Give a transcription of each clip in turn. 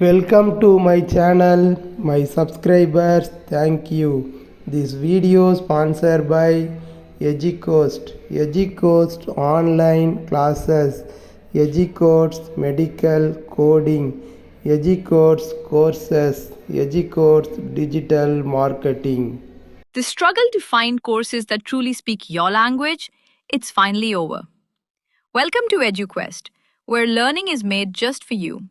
Welcome to my channel, my subscribers, thank you. This video sponsored by Educoast. Educoast online classes, Educoast medical coding, Educoast courses, Educoast digital marketing. The struggle to find courses that truly speak your language, it's finally over. Welcome to EduQuest, where learning is made just for you.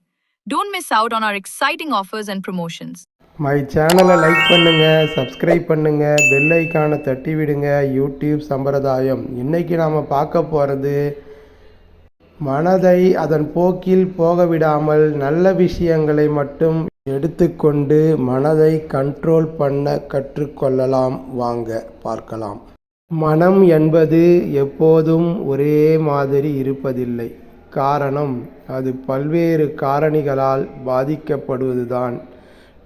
don't miss out on our exciting offers and promotions my சேனலை like பண்ணுங்க subscribe பண்ணுங்க bell ஐக்கானை தட்டி விடுங்க YouTube சம்பிரதாயம். இன்னைக்கு நாம் பார்க்க போகிறது மனதை அதன் போக்கில் போக விடாமல் நல்ல விஷயங்களை மட்டும் எடுத்துக்கொண்டு மனதை கண்ட்ரோல் பண்ண கற்றுக்கொள்ளலாம். வாங்க பார்க்கலாம். மனம் என்பது எப்போதும் ஒரே மாதிரி இருப்பதில்லை. காரணம் அது பல்வேறு காரணிகளால் பாதிக்கப்படுவதுதான்.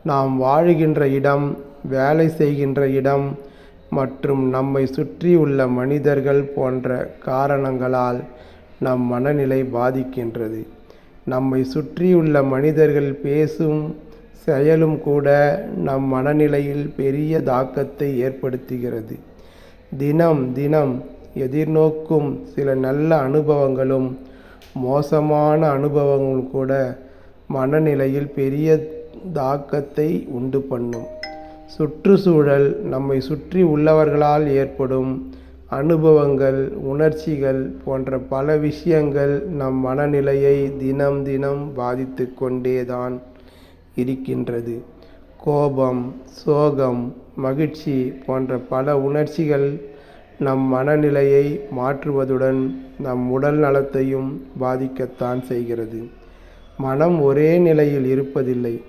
நாம் வாழுகின்ற இடம் வேலை செய்கின்ற இடம் மற்றும் நம்மை சுற்றியுள்ள மனிதர்கள் போன்ற காரணங்களால் நம் மனநிலை பாதிக்கின்றது. நம்மை சுற்றியுள்ள மனிதர்கள் பேசும் செயலும் கூட நம் மனநிலையில் பெரிய தாக்கத்தை ஏற்படுத்துகிறது. தினம் தினம் எதிர்நோக்கும் சில நல்ல அனுபவங்களும் மோசமான அனுபவங்கள் கூட மனநிலையில் பெரிய தாக்கத்தை உண்டு பண்ணும். சுற்றுச்சூழல் நம்மை சுற்றி உள்ளவர்களால் ஏற்படும் அனுபவங்கள் உணர்ச்சிகள் போன்ற பல விஷயங்கள் நம் மனநிலையை தினம் தினம் பாதித்து கொண்டேதான் இருக்கின்றது. கோபம் சோகம் மகிழ்ச்சி போன்ற பல உணர்ச்சிகள் நம் மனநிலையை மாற்றுவதுடன் நம் உடல் நலத்தையும் பாதிக்கத்தான் செய்கிறது. மனம் ஒரே நிலையில் இருப்பதில்லை.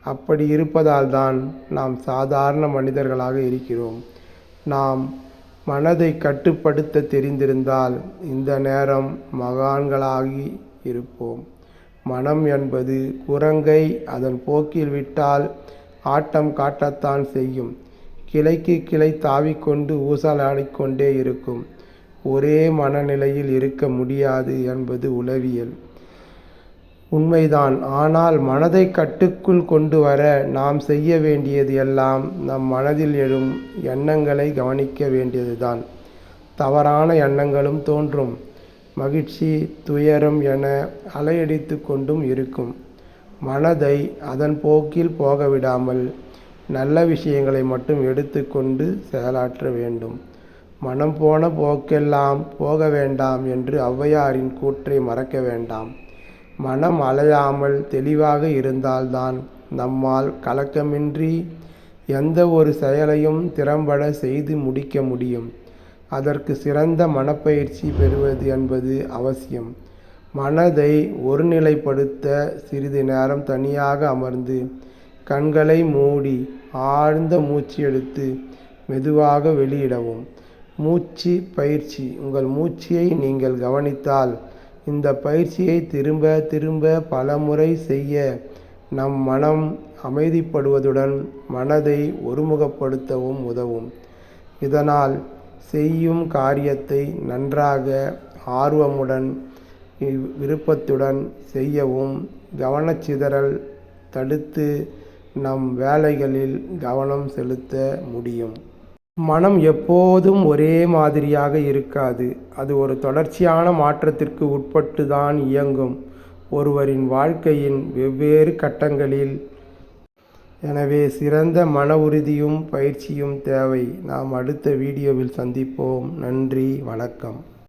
அப்படி இருப்பதால் தான் நாம் சாதாரண மனிதர்களாக இருக்கிறோம். நாம் மனதை கட்டுப்படுத்த தெரிந்திருந்தால் இந்த நேரம் மகான்களாகி இருப்போம். மனம் என்பது குரங்கை அதன் போக்கில் விட்டால் ஆட்டம் காட்டத்தான் செய்யும். கிளைக்கு கிளை தாவிக்கொண்டு ஊசலாடிக்கொண்டே இருக்கும். ஒரே மனநிலையில் இருக்க முடியாது என்பது உளவியல். உண்மைதான். ஆனால் மனதை கட்டுக்குள் கொண்டு வர நாம் செய்ய வேண்டியது எல்லாம் நம் மனதில் எழும் எண்ணங்களை கவனிக்க வேண்டியதுதான். தவறான எண்ணங்களும் தோன்றும். மகிழ்ச்சி துயரம் என அலையடித்து கொண்டும் இருக்கும். மனதை அதன் போக்கில் போகவிடாமல் நல்ல விஷயங்களை மட்டும் எடுத்துக்கொண்டு செயலாற்ற வேண்டும். மனம் போன போக்கெல்லாம் போக வேண்டாம் என்று ஔவையாரின் கூற்றை மறக்க வேண்டாம். மனம் அலையாமல் தெளிவாக இருந்தால்தான் நம்மால் கலக்கமின்றி எந்த ஒரு செயலையும் திறம்பட செய்து முடிக்க முடியும். அதற்கு சிறந்த மனப்பயிற்சி பெறுவது என்பது அவசியம். மனதை ஒருநிலைப்படுத்த சிறிது நேரம் தனியாக அமர்ந்து கண்களை மூடி ஆழ்ந்த மூச்சு எடுத்து மெதுவாக வெளியிடவும். மூச்சு பயிற்சி. உங்கள் மூச்சியை நீங்கள் கவனித்தால் இந்த பயிற்சியை திரும்ப திரும்ப பல முறை செய்ய நம் மனம் அமைதிப்படுவதுடன் மனதை ஒருமுகப்படுத்தவும் உதவும். இதனால் செய்யும் காரியத்தை நன்றாக ஆர்வமுடன் விருப்பத்துடன் செய்யவும் கவனச்சிதறல் தடுத்து நம் வேலைகளில் கவனம் செலுத்த முடியும். மனம் எப்போதும் ஒரே மாதிரியாக இருக்காது. அது ஒரு தொடர்ச்சியான மாற்றத்திற்கு உட்பட்டு தான் இயங்கும். ஒருவரின் வாழ்க்கையின் வெவ்வேறு கட்டங்களில் எனவே சிறந்த மன உறுதியும் பயிற்சியும் தேவை. நாம் அடுத்த வீடியோவில் சந்திப்போம். நன்றி. வணக்கம்.